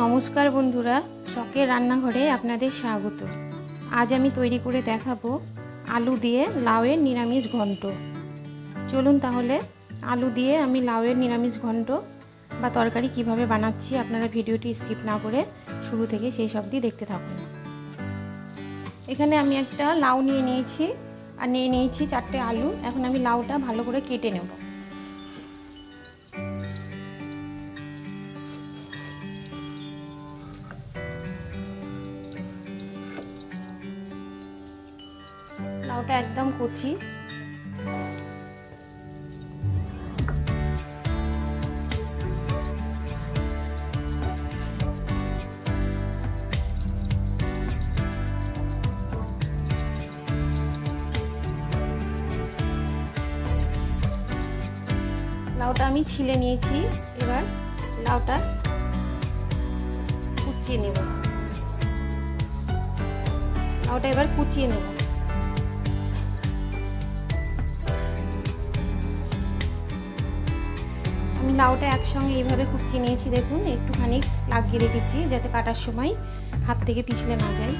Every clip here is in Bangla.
নমস্কার বন্ধুরা, শখের রান্নাঘরে আপনাদের স্বাগত। আজ আমি তৈরি করে দেখাবো আলু দিয়ে লাউয়ের নিরামিষ ঘন্ট। চলুন তাহলে, আলু দিয়ে আমি লাউয়ের নিরামিষ ঘন্ট বা তরকারি কীভাবে বানাচ্ছি আপনারা ভিডিওটি স্কিপ না করে শুরু থেকে সেই সবদি দেখতে থাকুন। এখানে আমি একটা লাউ নিয়ে নিয়েছি, আর নিয়ে নিয়েছি চারটে আলু। এখন আমি লাউটা ভালো করে কেটে নেব। লাউটা একদম কচি। লাউটা আমি ছিলে নিয়েছি, এবার লাউটা কুচিয়ে নেব। লাউটা এবার কুচিয়ে নেব। লাউটা একসঙ্গে এইভাবে খুব চিনিয়েছি দেখুন, একটুখানি লাগিয়ে রেখেছি যাতে কাটার সময় হাত থেকে পিছলে না যায়।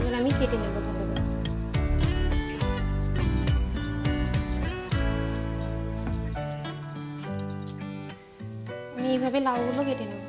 এবার আমি কেটে নেব আমি এইভাবে লাউগুলো কেটে নেব।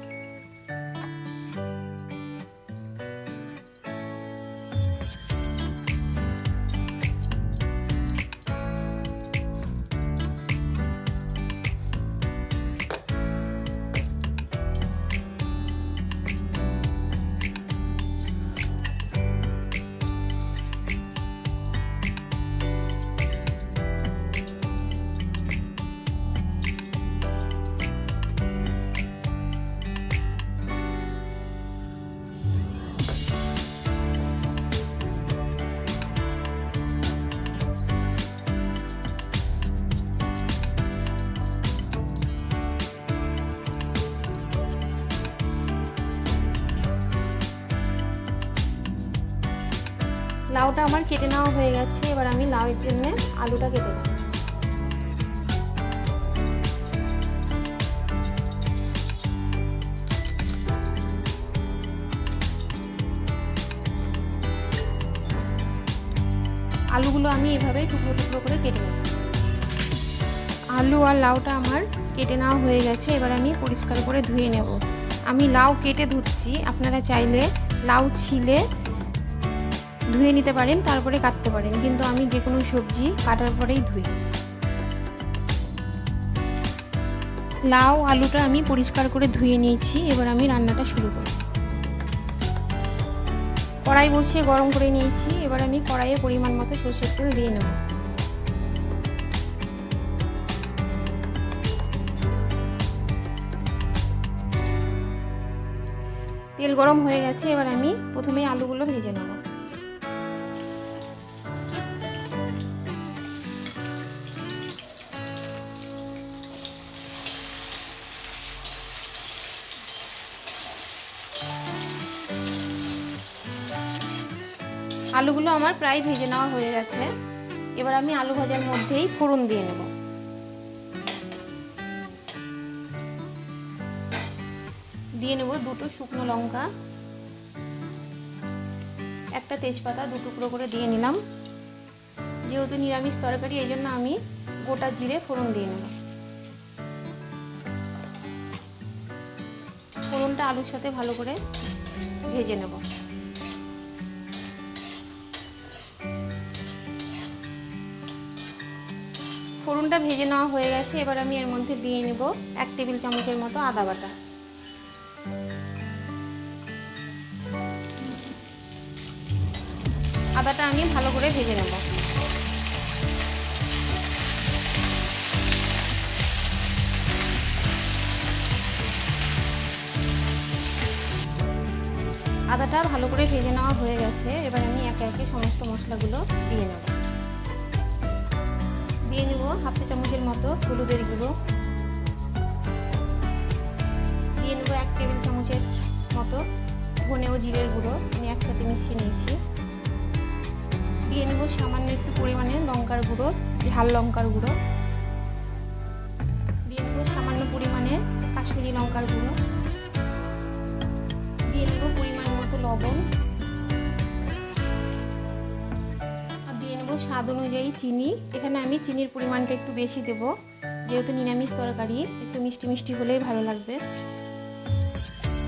লাউটা আমার কেটে নেওয়া হয়ে গেছে। এবার আমি লাউয়ের জন্য আলুটা কেটে নেব। আলুগুলো আমি এভাবে টুকরো টুকরো করে কেটে নেব। আলু আর লাউটা আমার কেটে নেওয়া হয়ে গেছে। এবার আমি পরিষ্কার করে ধুয়ে নেব। আমি লাউ কেটে ধুচ্ছি। আপনারা চাইলে লাউ ছিলে ধুয়ে নিতে পারেন, তারপরে কাটতে পারেন। কিন্তু আমি যে কোনো সবজি কাটার পরেই ধুই। লাউ, আলুটা আমি পরিষ্কার করে ধুয়ে নিয়েছি। এবার আমি রান্নাটা শুরু করি কড়াই বসিয়ে গরম করে নিয়েছি। এবার আমি কড়াইয়ে পরিমাণ মতো সর্ষের তেল দিয়ে নেব। তেল গরম হয়ে গেছে। এবার আমি প্রথমে আলুগুলো ভেজে নেব। আলুগুলো আমার প্রায় ভেজে নেওয়া হয়ে গেছে। এবার আমি আলু ভাজার মধ্যেই ফোড়ন দিয়ে নেব। দিয়ে নেব দুটো শুকনো লঙ্কা। একটা তেজপাতা দু টুকরো করে দিয়ে নিলাম। যেহেতু নিরামিষ তরকারি, এই জন্য আমি গোটা জিরে ফোড়ন দিয়ে নেব। ফোড়নটা আলুর সাথে ভালো করে ভেজে নেব। ফোড়নটা ভেজে নেওয়া হয়ে গেছে, এবার আমি এর মধ্যে দিয়ে নেব এক টেবিল চামচের মতো আদা বাটা। আদাটা আমি ভালো করে ভেজে নেব। আদাটা ভালো করে ভেজে নেওয়া হয়ে গেছে, এবার আমি একে একে সমস্ত মশলাগুলো দিয়ে নেব। দিয়ে নেব হাফ চা চামচের মতো হলুদের গুঁড়ো। দিয়ে নেব এক টেবিল চামচের মতো ধনে ও জিরের গুঁড়ো। আমি একসাথে মিশিয়ে নিয়েছি। দিয়ে নেব সামান্য একটু পরিমাণে লঙ্কার গুঁড়ো, ঝাল লঙ্কার গুঁড়ো। দিয়ে নেব সামান্য পরিমাণে কাশ্মীরি লঙ্কার গুঁড়ো। দিয়ে নেব পরিমাণ মতো লবণ। স্বাদ অনুযায়ী চিনি। এখানে আমি চিনির পরিমাণটা একটু বেশি দেব। যেহেতু নিরামিষ তরকারি, একটু মিষ্টি মিষ্টি হলেই ভালো লাগবে।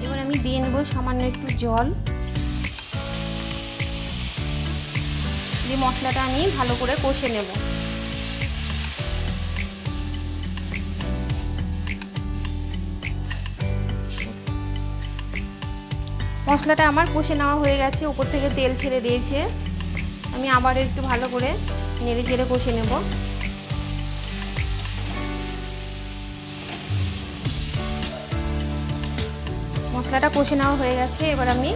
এবার আমি দিয়ে নেব সামান্য একটু জল। যে মশলাটা আমি ভালো করে কষে নেব। মশলাটা আমার কষে নেওয়া হয়ে গেছে। উপর থেকে তেল ছেড়ে দিয়েছে। আমি আবার একটু ভালো করে নেড়ে চেড়ে কষে নেব। মশলাটা কষে নেওয়া হয়ে গেছে, এবার আমি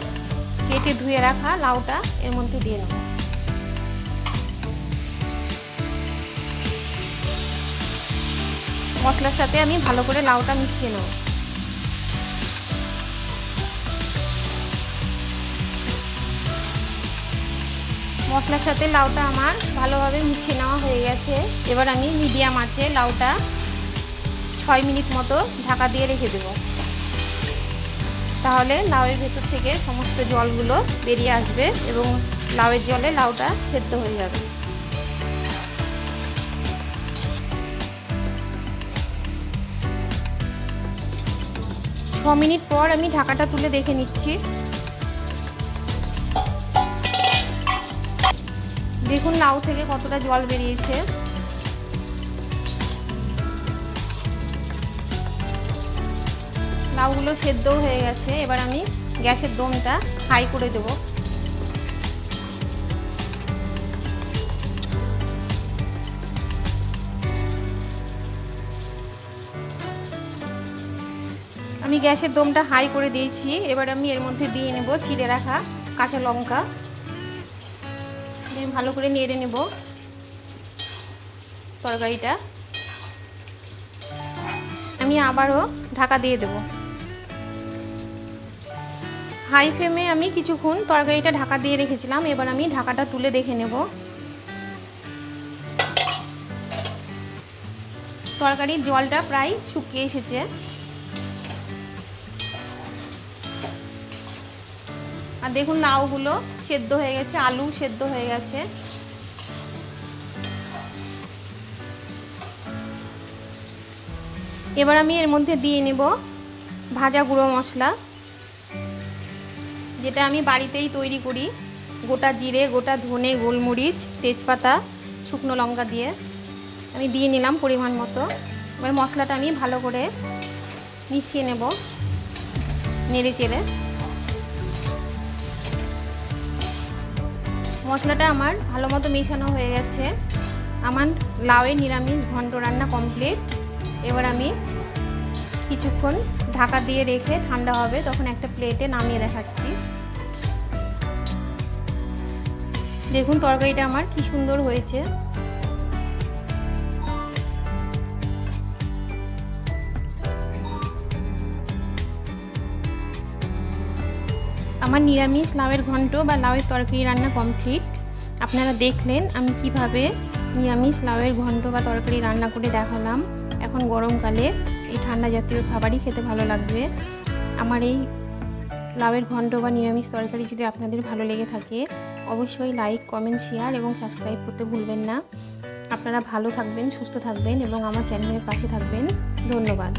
কেটে ধুয়ে রাখা লাউটা এর মধ্যে দিয়ে নেব। মশলার সাথে আমি ভালো করে লাউটা মিশিয়ে নেব। মশলার সাথে লাউটা আমার ভালোভাবে মিশিয়ে নেওয়া হয়ে গেছে। এবার আমি মিডিয়াম আছে লাউটা ছয় মিনিট মতো ঢাকা দিয়ে রেখে দেব। তাহলে লাউয়ের ভেতর থেকে সমস্ত জলগুলো বেরিয়ে আসবে এবং লাউয়ের জলে লাউটা সেদ্ধ হয়ে যাবে। ছ মিনিট পর আমি ঢাকাটা তুলে দেখে নিচ্ছি। দেখুন লাউ থেকে কতটা জল বেরিয়েছে। লাউগুলো সেদ্ধও হয়ে গেছে। এবার আমি গ্যাসের দমটা হাই করে দেব। আমি গ্যাসের দমটা হাই করে দিয়েছি। এবার আমি এর মধ্যে দিয়ে নেব চিড়ে রাখা কাঁচা লঙ্কা। দিয়ে ভালো করে নেড়ে নেব তরকারিটা। আমি আবারও ঢাকা দিয়ে দেব। হাই ফ্লেমে আমি কিছুক্ষণ তরকারিটা ঢাকা দিয়ে রেখেছিলাম, এবার আমি ঢাকাটা তুলে দেখে নেব। তরকারির জলটা প্রায় শুকিয়ে এসেছে। আর দেখুন লাউগুলো সেদ্ধ হয়ে গেছে, আলু সেদ্ধ হয়ে গেছে। এবার আমি এর মধ্যে দিয়ে নেব ভাজা গুঁড়ো মশলা, যেটা আমি বাড়িতেই তৈরি করি। গোটা জিরে, গোটা ধনে, গোলমরিচ, তেজপাতা, শুকনো লঙ্কা দিয়ে আমি দিয়ে নিলাম পরিমাণ মতো। এবার মশলাটা আমি ভালো করে মিশিয়ে নেব নেড়ে চেড়ে। মশলাটা আমার ভালো মতো মেশানো হয়ে গেছে। আমার লাউয়ের নিরামিষ ঘন্ট রান্না কমপ্লিট এবার আমি কিছুক্ষণ ঢাকা দিয়ে রেখে ঠান্ডা হবে, তখন একটা প্লেটে নামিয়ে দেখাচ্ছি। দেখুন তরকারিটা আমার কি সুন্দর হয়েছে। আমার নিরামিষ লাউয়ের ঘন্ট বা লাউয়ের তরকারি রান্না কমপ্লিট আপনারা দেখলেন আমি কীভাবে নিরামিষ লাউয়ের ঘন্ট বা তরকারি রান্না করে দেখালাম। এখন গরমকালে এই ঠান্ডা জাতীয় খাবারই খেতে ভালো লাগবে। আমার এই লাউয়ের ঘন্ট বা নিরামিষ তরকারি যদি আপনাদের ভালো লেগে থাকে, অবশ্যই লাইক কমেন্ট শেয়ার এবং সাবস্ক্রাইব করতে ভুলবেন না। আপনারা ভালো থাকবেন, সুস্থ থাকবেন এবং আমার চ্যানেলের পাশে থাকবেন। ধন্যবাদ।